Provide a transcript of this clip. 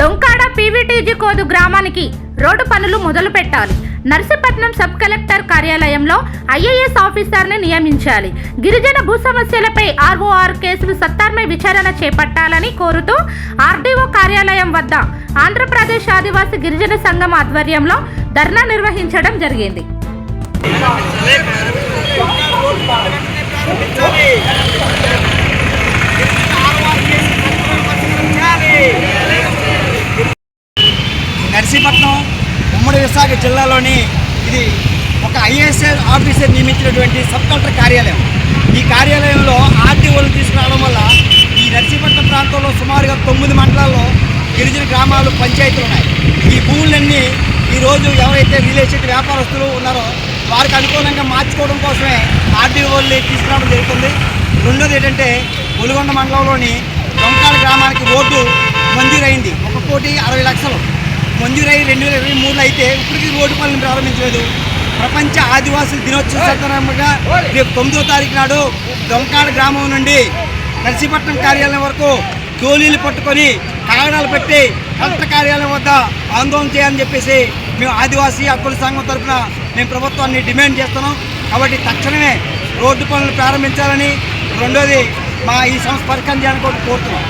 Donkada PVTG కోదు గ్రామానికి road పనులు మొదలు పెట్టాలి నర్సీపట్నం సబ్ కలెక్టర్ కార్యాలయంలో ఐఏఎస్ ఆఫీసర్ని నియమించాలి. గిరిజన భూ సమస్యలపై ఆర్ఓఆర్ కేసులు సత్తార్మై విచారణ చేపట్టాలని కోరుతూ ఆర్డీఓ కార్యాలయం వద్ద ఆంధ్రప్రదేశ్ ఆదివాసీ గిరిజన సంఘం ఆధ్వర్యంలో ధర్నా నిర్వహించడం జరిగింది. నర్సీపట్నం ఉమ్మడి విశాఖ జిల్లాలోని ఇది ఒక ఐఏఎస్ ఆఫీసర్ నియమించినటువంటి సబ్ కలెక్టర్ కార్యాలయం. ఈ కార్యాలయంలో ఆర్టీఓలు తీసుకురావడం వల్ల ఈ నర్సీపట్నం ప్రాంతంలో సుమారుగా తొమ్మిది మండలాల్లో గిరిజన గ్రామాలు పంచాయతీలు ఉన్నాయి. ఈ భూములన్నీ ఈరోజు ఎవరైతే రియల్ ఎస్టేట్ వ్యాపారస్తులు ఉన్నారో వారికి అనుకూలంగా మార్చుకోవడం కోసమే ఆర్టీఓల్ని తీసుకురావడం జరుగుతుంది. రెండోది ఏంటంటే ఒలిగొండ మండలంలోని దొంకాల గ్రామానికి రోడ్డు మంజూరైంది. ఒక కోటి అరవై లక్షలు. మంజూరై రెండు వేల ఇరవై మూడులో అయితే ఇప్పటికీ రోడ్డు పనులు ప్రారంభించలేదు. ప్రపంచ ఆదివాసుల దినోత్సవం సందర్భంగా రేపు తొమ్మిదో తారీఖు నాడు దొంకాడ గ్రామం నుండి నర్సీపట్నం కార్యాలయం వరకు గోళీలు పట్టుకొని కాగడాలు పెట్టి కలెక్టర్ కార్యాలయం వద్ద ఆందోళన చేయాలని చెప్పేసి మేము ఆదివాసీ హక్కుల సంఘం తరఫున మేము ప్రభుత్వాన్ని డిమాండ్ చేస్తున్నాం. కాబట్టి తక్షణమే రోడ్డు పనులు ప్రారంభించాలని రెండోది మా ఈ సంస్థ పరికరం చేయాలని కూడా కోరుతున్నాం.